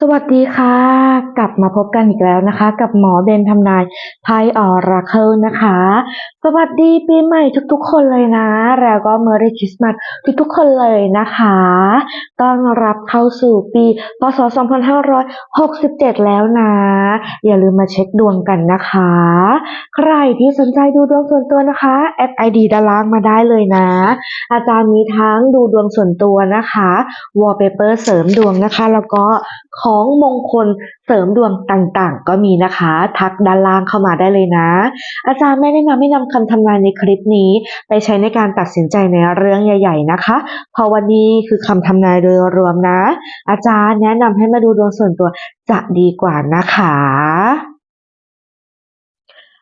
สวัสดีค่ะ กลับมาพบกันอีกแล้วนะคะ กับหมอเบนทำนายไพ่ออราเคิลนะคะ สวัสดีปีใหม่ทุกๆคนเลยนะ แล้วก็เมอริคริสต์มาสทุกๆคนเลยนะคะต้อนรับเข้าสู่ปีพศ 2567 แล้วนะ อย่าลืมมาเช็คดวงกันนะคะ ใครที่สนใจดูดวงส่วนตัวนะคะแอดไอดีด้านล่างมาได้เลยนะ อาจารย์มีทั้งดูดวงส่วนตัวนะคะวอลเปเปอร์เสริมดวงนะคะ แล้วก็ของมงคล เสริมดวงต่างๆ ก็มีนะคะ ทักด้านล่างเข้ามาได้เลยนะ อาจารย์ไม่ได้นำให้นำคำทำนายในคลิปนี้ ไปใช้ในการตัดสินใจในเรื่องใหญ่ ๆ นะคะเพราะวันนี้คือคำทำนายโดยรวมนะ อาจารย์แนะนำให้มาดูดวงส่วนตัวจะดีกว่านะคะ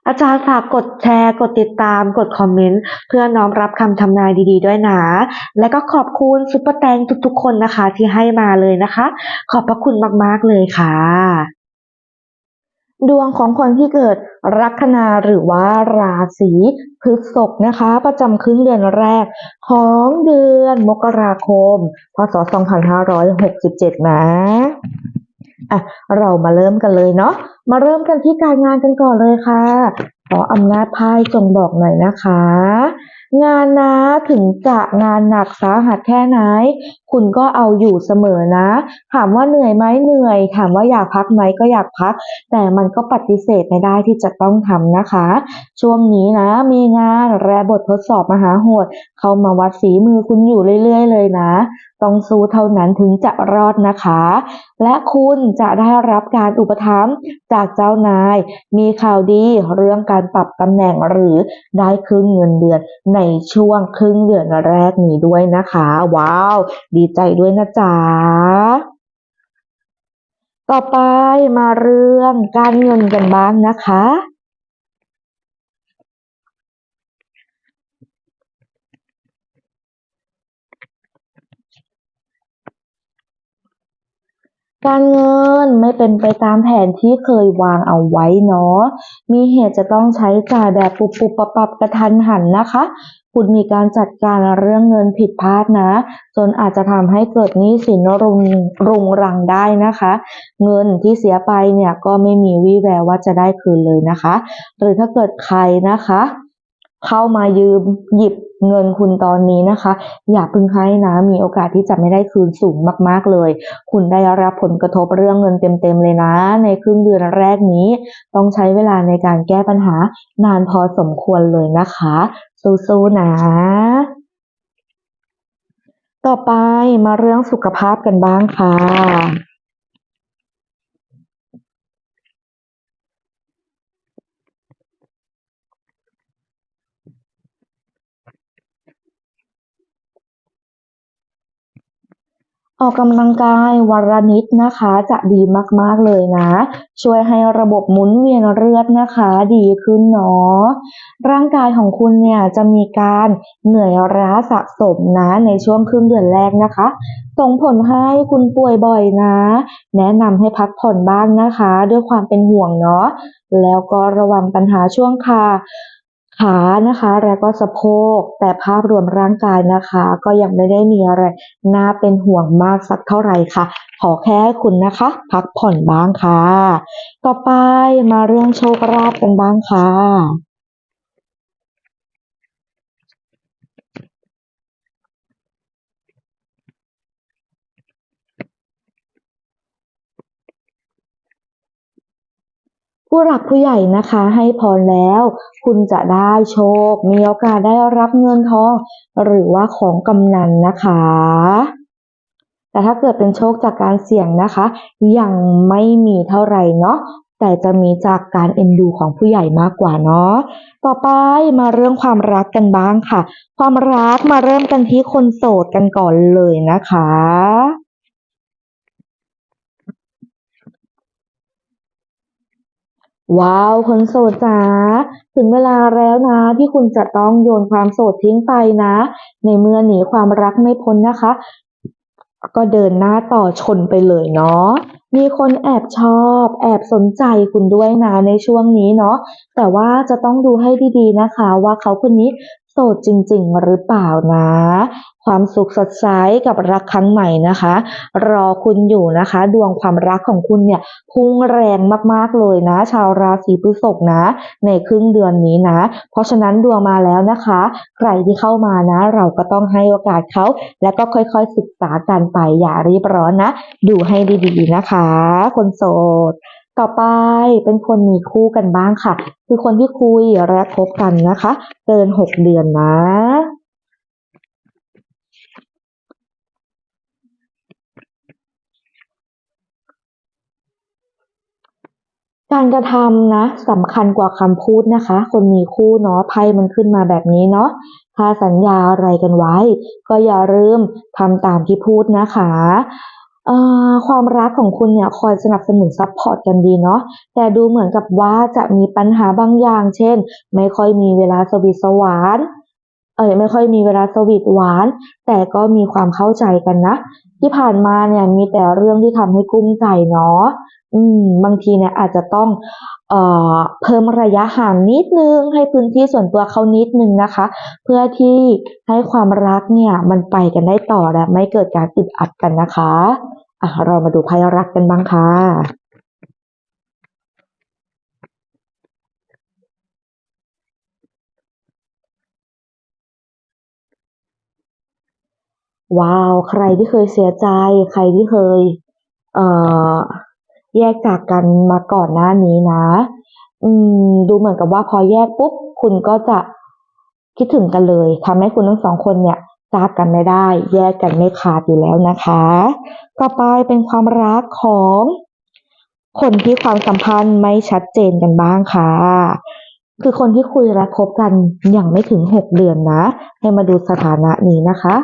อาจารย์ฝากกดแชร์ กดติดตาม กดคอมเมนต์ เพื่อน้อมรับคำทำนายดีๆด้วยนะ และก็ขอบคุณซุปเปอร์แตงทุกๆ คนนะคะที่ให้มาเลยนะคะ ขอบพระคุณมากๆเลยค่ะ ดวงของคนที่เกิดลัคนาหรือว่าราศีพฤษภนะคะ ประจำครึ่งเดือนแรก ของเดือนมกราคม พศ 2567 นะ อะเรามาเริ่มกันเลยเนาะมาเริ่มกันที่การงานกันก่อนเลยค่ะ ขออำนาจไพ่จงบอกหน่อยนะคะ งานนะถึงจะงานหนักสาหัสแค่ไหน คุณก็เอาอยู่เสมอนะ ถามว่าเหนื่อยไหมเหนื่อย ถามว่าอยากพักไหมก็อยากพัก แต่มันก็ปฏิเสธไม่ได้ที่จะต้องทำนะคะ ช่วงนี้นะ มีงานและบททดสอบมหาโหด เข้ามาวัดฝีมือคุณอยู่เรื่อย ๆ เลยนะ ต้องสู้เท่านั้นถึงจะรอดนะคะ และคุณจะได้รับการอุปถัมภ์จากเจ้านาย มีข่าวดีเรื่องการปรับตำแหน่งหรือได้คืนเงินเดือนในช่วงครึ่งเดือนแรกนี้ด้วยนะคะ ว้าว ดีใจด้วยนะจ๊ะต่อไปมาเรื่องการเงินกันบ้างนะคะ การเงินไม่เป็นไปตามแผนที่เคยวางเอาไว้เนาะ มีเหตุจะต้องใช้จ่ายแบบปุบปุบปับปับกระทันหันนะคะ คุณมีการจัดการเรื่องเงินผิดพลาดนะ จนอาจจะทำให้เกิดหนี้สินรุงรุงรังได้นะคะ เงินที่เสียไปเนี่ยก็ไม่มีวี่แววว่าจะได้คืนเลยนะคะ หรือถ้าเกิดใครนะคะ เข้ามายืมหยิบเงินคุณตอนนี้นะคะ อย่าเพึ่งให้นะ มีโอกาสที่จะไม่ได้คืนสูงมากๆเลย คุณได้รับผลกระทบเรื่องเงินเต็มๆเลยนะ ในครึ่งเดือนแรกนี้ ต้องใช้เวลาในการแก้ปัญหานานพอสมควรเลยนะคะ สู้ๆนะต่อไปมาเรื่องสุขภาพกันบ้างค่ะ ออกกำลังกายวันละนิดนะคะ จะดีมากๆเลยนะ ช่วยให้ระบบหมุนเวียนเลือดนะคะ ดีขึ้นเนาะร่างกายของคุณเนี่ยจะมีการเหนื่อยล้าสะสมนะในช่วงครึ่งเดือนแรกนะคะส่งผลให้คุณป่วยบ่อยนะ แนะนำให้พักผ่อนบ้างนะคะ ด้วยความเป็นห่วงเนาะแล้วก็ระวังปัญหาช่วงขา ขานะคะ แล้วก็สะโพก แต่ภาพรวมร่างกายนะคะ ก็ยังไม่ได้มีอะไรน่าเป็นห่วงมากสักเท่าไหร่ค่ะ ขอแค่ให้คุณนะคะ พักผ่อนบ้างค่ะ ต่อไปมาเรื่องโชคลาภกันบ้างค่ะ ผู้หลักผู้ใหญ่นะคะให้พรแล้ว คุณจะได้โชค มีโอกาสได้รับเงินทอง หรือว่าของกำนันนะคะ แต่ถ้าเกิดเป็นโชคจากการเสี่ยงนะคะ ยังไม่มีเท่าไหร่เนาะแต่จะมีจากการเอ็นดูของผู้ใหญ่มากกว่าเนาะ ต่อไปมาเรื่องความรักกันบ้างค่ะ ความรักมาเริ่มกันที่คนโสดกันก่อนเลยนะคะ ว้าวคนโสดจ๋าถึงเวลาแล้วนะ ที่คุณจะต้องโยนความโสดทิ้งไปนะ ในเมื่อหนีความรักไม่พ้นนะคะ ก็เดินหน้าต่อชนไปเลยเนาะมีคนแอบชอบ แอบสนใจคุณด้วยนะในช่วงนี้เนาะแต่ว่าจะต้องดูให้ดีๆนะคะ ว่าเขาคนนี้ โสดจริง ๆ หรือเปล่านะ ความสุขสดใสกับรักครั้งใหม่นะคะ รอคุณอยู่นะคะ ดวงความรักของคุณเนี่ยพุ่งแรงมากๆเลยนะ ชาวราศีพฤษภนะ ในครึ่งเดือนนี้นะ เพราะฉะนั้นดวงมาแล้วนะคะ ใครที่เข้ามานะ เราก็ต้องให้โอกาสเขา แล้วก็ค่อยๆศึกษากันไปอย่ารีบร้อนนะ ดูให้ดีๆนะคะ คนโสด ต่อไปเป็นคนมีคู่กันบ้างค่ะ คือคนที่คุยและคบกันนะคะ เกินหกเดือนนะ การกระทำนะสำคัญกว่าคำพูดนะคะ คนมีคู่เนาะไพ่มันขึ้นมาแบบนี้เนาะถ้าสัญญาอะไรกันไว้ ก็อย่าลืมทำตามที่พูดนะคะ ความรักของคุณเนี่ยคอยสนับสนุนซัพพอร์ตกันดีเนาะแต่ดูเหมือนกับว่าจะมีปัญหาบางอย่าง เช่น ไม่ค่อยมีเวลาสวีทสวานเอ่ยไม่ค่อยมีเวลาสวีทหวาน แต่ก็มีความเข้าใจกันนะ ที่ผ่านมาเนี่ยมีแต่เรื่องที่ทำให้กุ้มใจเนาะอืม บางทีเนี่ยอาจจะต้องเอ่อเพิ่มระยะห่างนิดนึง ให้พื้นที่ส่วนตัวเขานิดนึงนะคะ เพื่อที่ให้ความรักเนี่ยมันไปกันได้ต่อและไม่เกิดการอึดอัดกันนะคะ อะเรามาดูไพ่รักกันบ้างค่ะว้าว ใครที่เคยเสียใจ ใครที่เคย เอ่อ แยกจากกันมาก่อนหน้านี้นะ อืม ดูเหมือนกับว่าพอแยกปุ๊บ คุณก็จะคิดถึงกันเลยทำให้คุณทั้งสองคนเนี่ย จากกันไม่ได้ แยกกันไม่ขาดอยู่แล้วนะคะ ต่อไปเป็นความรักของ คนที่ความสัมพันธ์ไม่ชัดเจนกันบ้างค่ะ คือคนที่คุยและคบกันอย่างไม่ถึงหกเดือนนะ ให้มาดูสถานะนี้นะคะ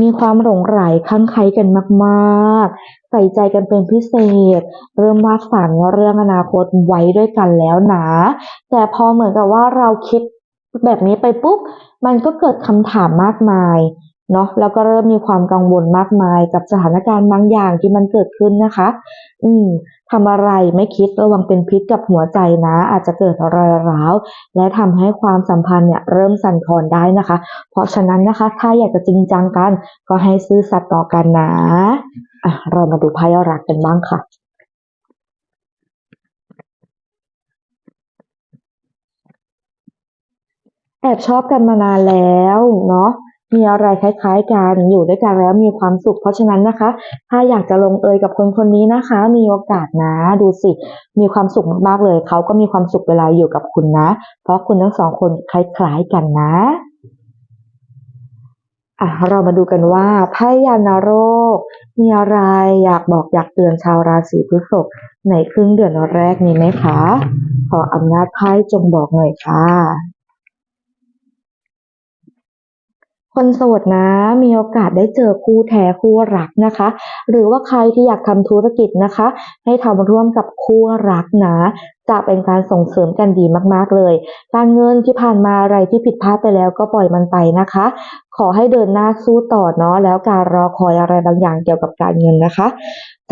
มีความหลงใหลคลั่งไคล้กันมากๆ ใส่ใจกันเป็นพิเศษ เริ่มวาดฝันเรื่องอนาคตไว้ด้วยกันแล้วนะ แต่พอเหมือนกับว่าเราคิด แบบนี้ไปปุ๊บมันก็เกิดคำถามมากมายเนาะแล้วก็เริ่มมีความกังวลมากมายกับสถานการณ์บางอย่างที่มันเกิดขึ้นนะคะ อืมทำอะไรไม่คิดระวังเป็นพิษกับหัวใจนะ อาจจะเกิดรอยร้าว และทำให้ความสัมพันธ์เนี่ยเริ่มสั่นคลอนได้นะคะ เพราะฉะนั้นนะคะ ถ้าอยากจะจริงจังกัน ก็ให้ซื่อสัตย์ต่อกันนะอะเรามาดูไพ่รักกันบ้างค่ะ แอบชอบกันมานานแล้วเนาะมีอะไรคล้ายๆกันอยู่ด้วยกันแล้วมีความสุข เพราะฉะนั้นนะคะ ถ้าอยากจะลงเอยกับคนคนนี้นะคะ มีโอกาสนะดูสิ มีความสุขมากๆเลยเขาก็มีความสุขเวลาอยู่กับคุณนะ เพราะคุณทั้งสองคนคล้ายๆกันนะอะเรามาดูกันว่าไพ่ยานโรค มีอะไรอยากบอกอยากเตือนชาวราศีพฤษภในครึ่งเดือนแรกนี้ไหมคะ ขออำนาจไพ่จงบอกหน่อยค่ะ คนโสดนะมีโอกาสได้เจอคู่แท้คู่รักนะคะ หรือว่าใครที่อยากทำธุรกิจนะคะ ให้ทำร่วมกับคู่รักนะจะเป็นการส่งเสริมกันดีมากๆเลย การเงินที่ผ่านมาอะไรที่ผิดพลาดไปแล้วก็ปล่อยมันไปนะคะ ขอให้เดินหน้าสู้ต่อเนาะแล้วการรอคอยอะไรบางอย่างเกี่ยวกับการเงินนะคะ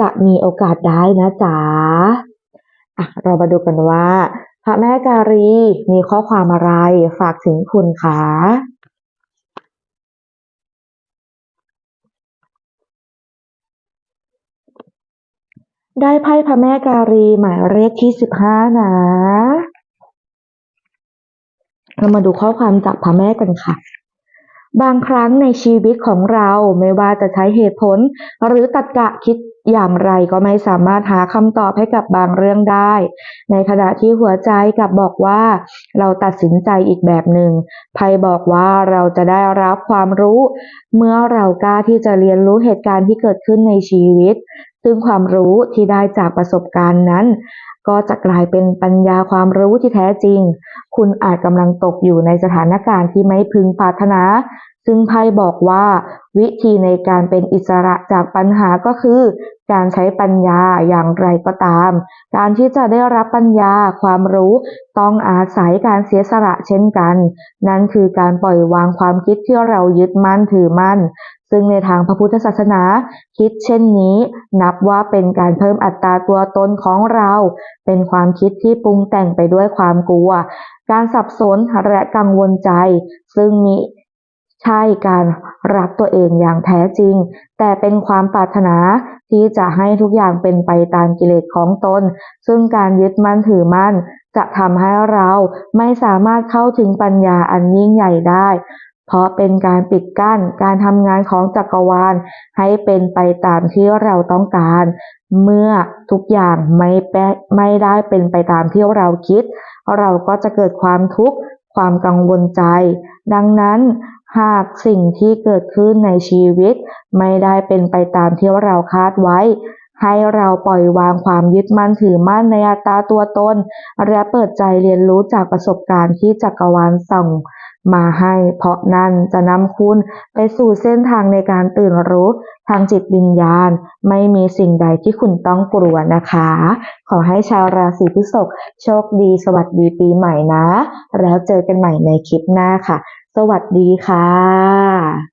จะมีโอกาสได้นะจ๊ะอะเรามาดูกันว่า พระแม่การีมีข้อความอะไรฝากถึงคุณคะ ได้ไพ่พระแม่การีหมายเลขที่สิบห้านะเรามาดูข้อความจากพระแม่กันค่ะ บางครั้งในชีวิตของเราไม่ว่าจะใช้เหตุผล หรือตรรกะคิดอย่างไรก็ไม่สามารถหาคำตอบให้กับบางเรื่องได้ ในขณะที่หัวใจกลับบอกว่า เราตัดสินใจอีกแบบหนึ่งไพ่บอกว่าเราจะได้รับความรู้ เมื่อเรากล้าที่จะเรียนรู้เหตุการณ์ที่เกิดขึ้นในชีวิต ซึ่งความรู้ที่ได้จากประสบการณ์นั้น ก็จะกลายเป็นปัญญาความรู้ที่แท้จริง คุณอาจกำลังตกอยู่ในสถานการณ์ที่ไม่พึงปรารถนา ซึ่งไพ่บอกว่า วิธีในการเป็นอิสระจากปัญหาก็คือ การใช้ปัญญาอย่างไรก็ตาม การที่จะได้รับปัญญาความรู้ต้องอาศัยการเสียสละเช่นกัน นั่นคือการปล่อยวางความคิดที่เรายึดมั่นถือมั่น ซึ่งในทางพระพุทธศาสนา คิดเช่นนี้ นับว่าเป็นการเพิ่มอัตราตัวตนของเรา เป็นความคิดที่ปรุงแต่งไปด้วยความกลัว การสับสนและกังวลใจ ซึ่งมิใช่การรักตัวเองอย่างแท้จริง แต่เป็นความปรารถนาที่จะให้ทุกอย่างเป็นไปตามกิเลสของตน ซึ่งการยึดมั่นถือมั่น จะทำให้เราไม่สามารถเข้าถึงปัญญาอันยิ่งใหญ่ได้ เพราะเป็นการปิดกั้นการทำงานของจักรวาลให้เป็นไปตามที่เราต้องการ เมื่อทุกอย่างไม่ไม่ได้เป็นไปตามที่เราคิด เราก็จะเกิดความทุกข์ความกังวลใจ ดังนั้นหากสิ่งที่เกิดขึ้นในชีวิต ไม่ได้เป็นไปตามที่เราคาดไว้ ให้เราปล่อยวางความยึดมั่นถือมั่นในอัตตาตัวตน และเปิดใจเรียนรู้จากประสบการณ์ที่จักรวาลส่ง มาให้ เพราะนั่นจะนำคุณไปสู่เส้นทางในการตื่นรู้ทางจิตวิญญาณ ไม่มีสิ่งใดที่คุณต้องกลัวนะคะ ขอให้ชาวราศีพฤษภโชคดีสวัสดีปีใหม่นะ แล้วเจอกันใหม่ในคลิปหน้าค่ะ สวัสดีค่ะ